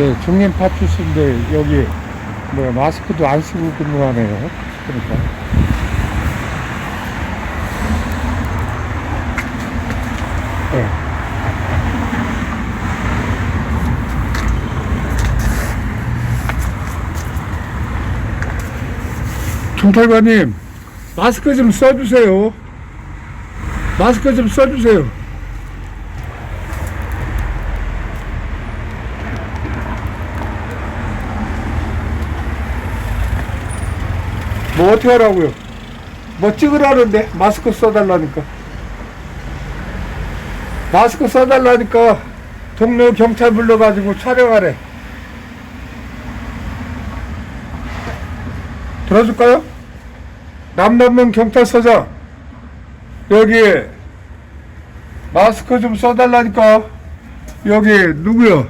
예, 중림 파출소인데 여기 뭐야 마스크도 안 쓰고 근무하네요. 그러니까. 예. 총탈관님 마스크 좀 써주세요. 마스크 좀 써주세요. 뭐 어떻게 하라고요? 뭐 찍으라는데 마스크 써달라니까 마스크 써달라니까 동네 경찰 불러가지고 촬영하래 들어줄까요? 남남면 경찰서장 여기 마스크 좀 써달라니까 여기 누구요?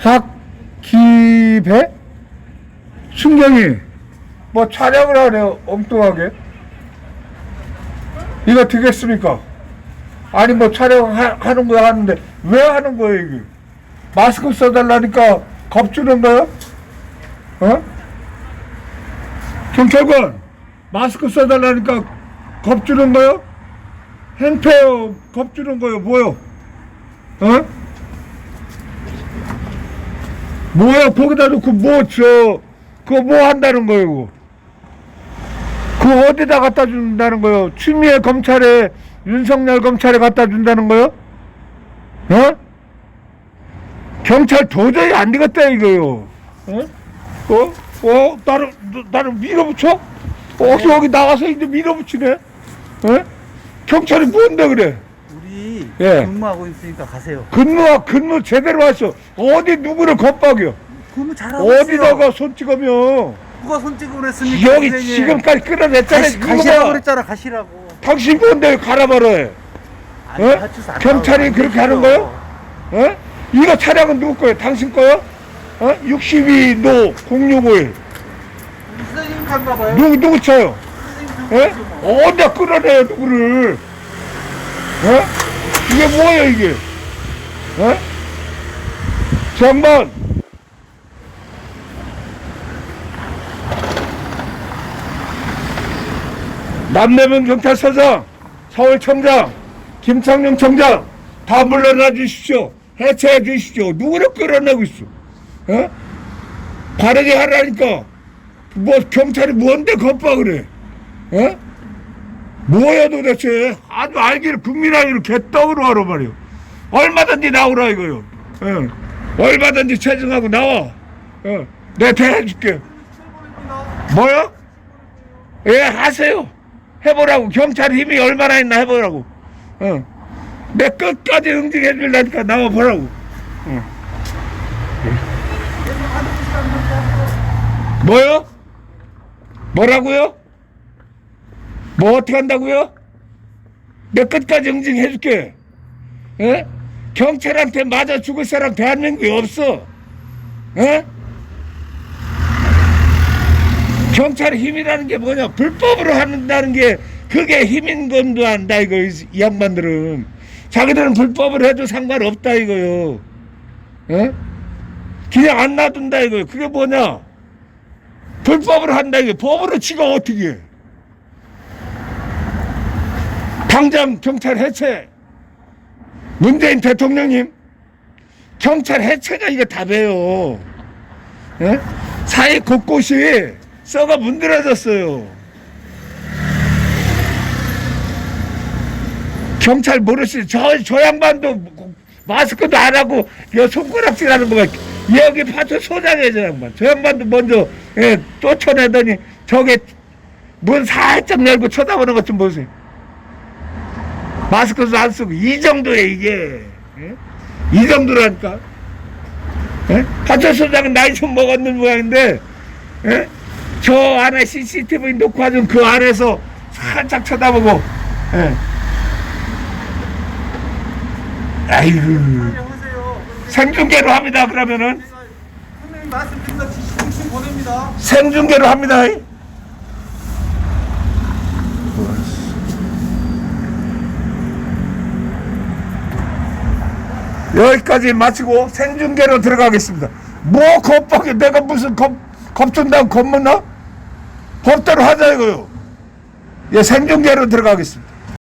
박기배? 순경이 뭐 촬영을 하네요 엉뚱하게 이거 되겠습니까? 아니 뭐 촬영하는 거야 하는데 왜 하는 거예요 이게 마스크 써달라니까 겁주는 거야? 어? 경찰관 마스크 써달라니까 겁주는 거요? 행패요 겁주는 거요 뭐요? 어? 뭐야 거기다 놓고 뭐 저 그거 뭐 한다는 거예요? 그거 어디다 갖다 준다는 거예요? 추미애 검찰에 윤석열 검찰에 갖다 준다는 거요? 어? 경찰 도저히 안 되겠다 이거요. 어? 어? 어? 나를 나를 밀어붙여? 어, 여기 나가서 이제 밀어붙이네. 어? 경찰이 뭔데 그래? 우리 예. 근무하고 있으니까 가세요. 근무와 근무 제대로 하셔. 어디 누구를 겁박여? 근무 잘하고 있어요. 어디다가 손 찍으며? 누가 손찍고 그랬습니까? 여기 선생님? 지금까지 끌어냈잖아요. 가시, 가시라고? 그랬잖아 가시라고. 당신 뭔데 가라바라 해? 아니, 어? 안 경찰이 나오면 그렇게 안 하는 되죠. 거예요? 어? 이거 차량은 누구 거예요? 당신 거요? 어? 62 노 065일 우리 선생님 간가 봐요. 누구 누구 차요? 선생님 예? 들고 뭐. 어디다 끌어내요 누구를? 어? 이게 뭐예요 이게? 어? 장관 남대문 경찰서장, 서울청장, 김창룡 청장 다 물러나 주십시오. 해체해 주십시오. 누구를 끌어내고 있어? 어? 바르게 하라니까. 뭐 경찰이 뭔데 겁박을 해? 어? 뭐야 도대체? 아주 알기를 국민 알기를 개떡으로 하러 말이요. 얼마든지 나오라 이거요. 어. 얼마든지 체증하고 나와. 어. 내가 대해줄게. 뭐요? 예, 하세요. 해보라고. 경찰 힘이 얼마나 있나 해보라고. 어. 내 끝까지 응징해 줄라니까 나와 보라고. 어. 뭐요? 뭐라고요? 뭐 어떻게 한다고요? 내 끝까지 응징해 줄게. 예? 경찰한테 맞아 죽을 사람 대한민국에 없어. 예? 경찰의 힘이라는 게 뭐냐? 불법으로 한다는 게 그게 힘인 건도 안다 이거 이, 이 양반들은 자기들은 불법을 해도 상관없다 이거요. 예? 그냥 안 놔둔다 이거요. 그게 뭐냐? 불법으로 한다 이게 법으로 치가 어떻게? 해? 당장 경찰 해체. 문재인 대통령님, 경찰 해체가 이게 답이에요. 예? 사회 곳곳이 썩어 문드러졌어요. 경찰 모르시 저, 저 양반도 마스크도 안 하고 여 손가락질 하는 거가 여기 파트 소장이에요 저 양반 저 양반도 먼저 예, 쫓아내더니 저게 문 살짝 열고 쳐다보는 것 좀 보세요 마스크도 안 쓰고 이 정도에 이게 예? 이 정도라니까 예? 파트 소장은 나이 좀 먹었는 모양인데 예? 저 안에 CCTV 녹화준 그 안에서 살짝 쳐다보고 예. 아이고. 생중계로 합니다 그러면은. 생중계로 합니다 여기까지 마치고 생중계로 들어가겠습니다. 뭐 겁박이 내가 무슨 겁, 겁준다고 겁먹나? 법대로 하자 이거요. 예, 생중계로 들어가겠습니다.